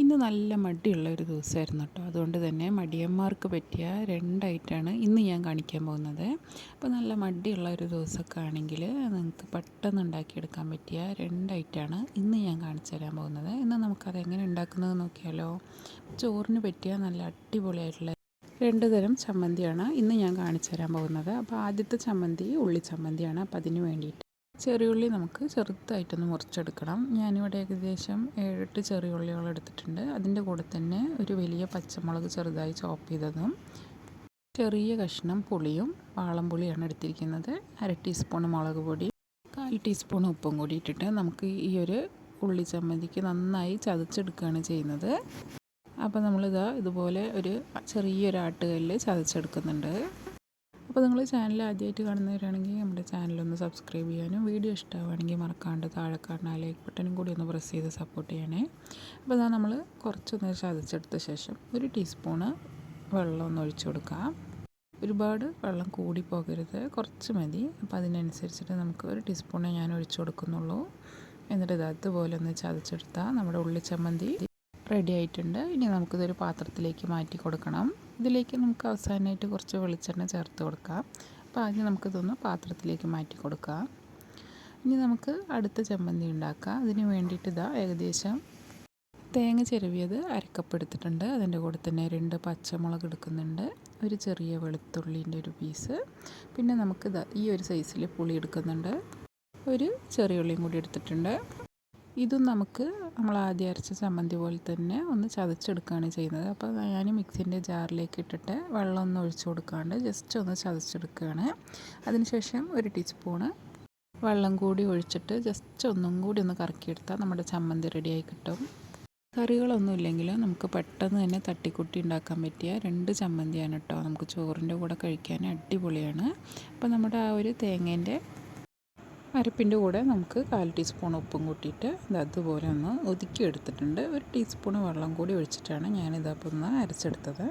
ഇന്ന് നല്ല മടിയുള്ള ഒരു ദിവസമായിരുന്നു കേട്ടോ. അതുകൊണ്ട് തന്നെ മടിയന്മാർക്ക് പറ്റിയ രണ്ടായിട്ടാണ് ഇന്ന് ഞാൻ കാണിക്കാൻ പോകുന്നത്. അപ്പോൾ നല്ല മടിയുള്ള ഒരു ദിവസമൊക്കെ ആണെങ്കിൽ നിങ്ങൾക്ക് പെട്ടെന്ന് ഉണ്ടാക്കിയെടുക്കാൻ പറ്റിയ രണ്ടായിട്ടാണ് ഇന്ന് ഞാൻ കാണിച്ചു തരാൻ പോകുന്നത്. ഇന്ന് നമുക്കത് എങ്ങനെ ഉണ്ടാക്കുന്നത് നോക്കിയാലോ? ചോറിന് പറ്റിയ നല്ല അടിപൊളിയായിട്ടുള്ള രണ്ട് തരം ചമ്മന്തിയാണ് ഇന്ന് ഞാൻ കാണിച്ചു തരാൻ പോകുന്നത്. അപ്പോൾ ആദ്യത്തെ ചമ്മന്തി ഉള്ളി ചമ്മന്തിയാണ്. അപ്പോൾ അതിന് വേണ്ടിയിട്ട് ചെറിയുള്ളി നമുക്ക് ചെറുതായിട്ടൊന്ന് മുറിച്ചെടുക്കണം. ഞാനിവിടെ ഏകദേശം ഏഴെട്ട് ചെറിയുള്ളികൾ എടുത്തിട്ടുണ്ട്. അതിന്റെ കൂടെ തന്നെ ഒരു വലിയ പച്ചമുളക് ചെറുതായി ചോപ്പ് ചെയ്തതും ചെറിയ കഷ്ണം പുളിയും വാളംപുളിയാണ് എടുത്തിരിക്കുന്നത്. അര ടീസ്പൂൺ മുളക് പൊടി കാൽ ടീസ്പൂൺ ഉപ്പും കൂടി ഇട്ടിട്ട് നമുക്ക് ഈ ഒരു ഉള്ളി ചമ്മന്തിക്ക് നന്നായി ചതച്ചെടുക്കുകയാണ് ചെയ്യുന്നത്. അപ്പോൾ നമ്മളിതാ ഇതുപോലെ ഒരു ചെറിയൊരു ആട്ടുകല്ല് ചതച്ചെടുക്കുന്നുണ്ട്. അപ്പോൾ നിങ്ങൾ ചാനൽ ആദ്യമായിട്ട് കാണുന്നവരാണെങ്കിൽ നമ്മുടെ ചാനലൊന്ന് സബ്സ്ക്രൈബ് ചെയ്യാനും വീഡിയോ ഇഷ്ടമാവുകയാണെങ്കിൽ മറക്കാണ്ട് താഴെ കാണുന്ന ലൈക്ക് ബട്ടനും കൂടി ഒന്ന് പ്രസ് ചെയ്ത് സപ്പോർട്ട് ചെയ്യണേ. അപ്പോൾ അതാ നമ്മൾ കുറച്ചൊന്ന് ചതച്ചെടുത്ത ശേഷം ഒരു ടീസ്പൂണ് വെള്ളം ഒന്ന് ഒഴിച്ചു കൊടുക്കാം. ഒരുപാട് വെള്ളം കൂടി പോകരുത് കുറച്ച് മതി. അപ്പോൾ അതിനനുസരിച്ചിട്ട് നമുക്ക് ഒരു ടീസ്പൂണേ ഞാൻ ഒഴിച്ചു കൊടുക്കുന്നുള്ളൂ. എന്നിട്ട് ഇത് അതുപോലെ ഒന്ന് ചതച്ചെടുത്താൽ നമ്മുടെ ഉള്ളിച്ചമ്മന്തി റെഡി ആയിട്ടുണ്ട്. ഇനി നമുക്കിതൊരു പാത്രത്തിലേക്ക് മാറ്റി കൊടുക്കണം. ഇതിലേക്ക് നമുക്ക് അവസാനമായിട്ട് കുറച്ച് വെളിച്ചെണ്ണ ചേർത്ത് കൊടുക്കാം. അപ്പോൾ ആദ്യം നമുക്കിതൊന്ന് പാത്രത്തിലേക്ക് മാറ്റി കൊടുക്കാം. ഇനി നമുക്ക് അടുത്ത ചമ്മന്തി ഉണ്ടാക്കാം. അതിന് വേണ്ടിയിട്ട് ഇതാ ഏകദേശം തേങ്ങ ചെരുവിയത് അരക്കപ്പ് എടുത്തിട്ടുണ്ട്. അതിന്റെ കൂടെ തന്നെ രണ്ട് പച്ചമുളക് എടുക്കുന്നുണ്ട്. ഒരു ചെറിയ വെളുത്തുള്ളിന്റെ ഒരു പീസ്. പിന്നെ നമുക്ക് ഈ ഒരു സൈസിൽ പുളി എടുക്കുന്നുണ്ട്. ഒരു ചെറിയ ഉള്ളിയും കൂടി എടുത്തിട്ടുണ്ട്. ഇതും നമുക്ക് നമ്മൾ ആദ്യം അരച്ച ചമ്മന്തി പോലെ തന്നെ ഒന്ന് ചതച്ചെടുക്കുകയാണ് ചെയ്യുന്നത്. അപ്പോൾ ഞാൻ മിക്സിന്റെ ജാറിലേക്ക് ഇട്ടിട്ട് വെള്ളം ഒന്ന് ഒഴിച്ചു കൊടുക്കാണ്ട് ജസ്റ്റ് ഒന്ന് ചതച്ചെടുക്കുകയാണ്. അതിനുശേഷം ഒരു ടീസ്പൂണ് വെള്ളം കൂടി ഒഴിച്ചിട്ട് ജസ്റ്റ് ഒന്നും കൂടി ഒന്ന് കറക്കിയെടുത്താൽ നമ്മുടെ ചമ്മന്തി റെഡിയായി കിട്ടും. കറികളൊന്നും ഇല്ലെങ്കിലും നമുക്ക് പെട്ടെന്ന് തന്നെ തട്ടിക്കുട്ടി ഉണ്ടാക്കാൻ പറ്റിയ രണ്ട് ചമ്മന്തിയാണ് കേട്ടോ. നമുക്ക് ചോറിന്റെ കൂടെ കഴിക്കാൻ അടിപൊളിയാണ്. അപ്പോൾ നമ്മുടെ ആ ഒരു തേങ്ങേന്റെ അരപ്പിന്റെ കൂടെ നമുക്ക് കാൽ ടീസ്പൂൺ ഉപ്പും കൂട്ടിയിട്ട് അതുപോലെ ഒന്ന് ഒതുക്കി എടുത്തിട്ടുണ്ട് ഒരു ടീസ്പൂൺ വെള്ളം കൂടി ഒഴിച്ചിട്ടാണ് ഞാനിതപ്പോൾ ഒന്ന് അരച്ചെടുത്തത്.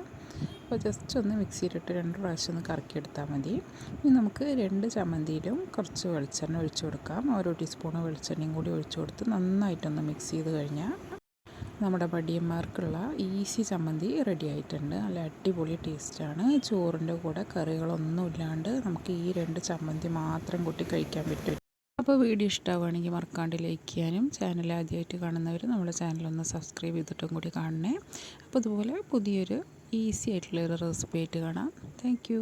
അപ്പോൾ ജസ്റ്റ് ഒന്ന് മിക്സിയിലിട്ട് രണ്ട് പ്രാവശ്യം ഒന്ന് കറക്കിയെടുത്താൽ മതി. ഇനി നമുക്ക് രണ്ട് ചമ്മന്തിയിലും കുറച്ച് വെളിച്ചെണ്ണ ഒഴിച്ചു കൊടുക്കാം. ഓരോ ടീസ്പൂൺ വെളിച്ചെണ്ണയും കൂടി ഒഴിച്ചു കൊടുത്ത് നന്നായിട്ടൊന്ന് മിക്സ് ചെയ്ത് കഴിഞ്ഞാൽ നമ്മുടെ പടിയന്മാർക്കുള്ള ഈസി ചമ്മന്തി റെഡി ആയിട്ടുണ്ട്. നല്ല അടിപൊളി ടേസ്റ്റാണ്. ചോറിന്റെ കൂടെ കറികളൊന്നും ഇല്ലാണ്ട് നമുക്ക് ഈ രണ്ട് ചമ്മന്തി മാത്രം കൂട്ടി കഴിക്കാൻ പറ്റും. അപ്പോൾ വീഡിയോ ഇഷ്ടമാവുകയാണെങ്കിൽ മറക്കാണ്ട് ലൈക്ക് ചെയ്യാനും ചാനൽ ആദ്യമായിട്ട് കാണുന്നവർ നമ്മുടെ ചാനലൊന്ന് സബ്സ്ക്രൈബ് ചെയ്തിട്ടും കൂടി കാണണേ. അപ്പോൾ അതുപോലെ പുതിയൊരു ഈസി ആയിട്ടുള്ളൊരു റെസിപ്പി ആയിട്ട് കാണാം. താങ്ക്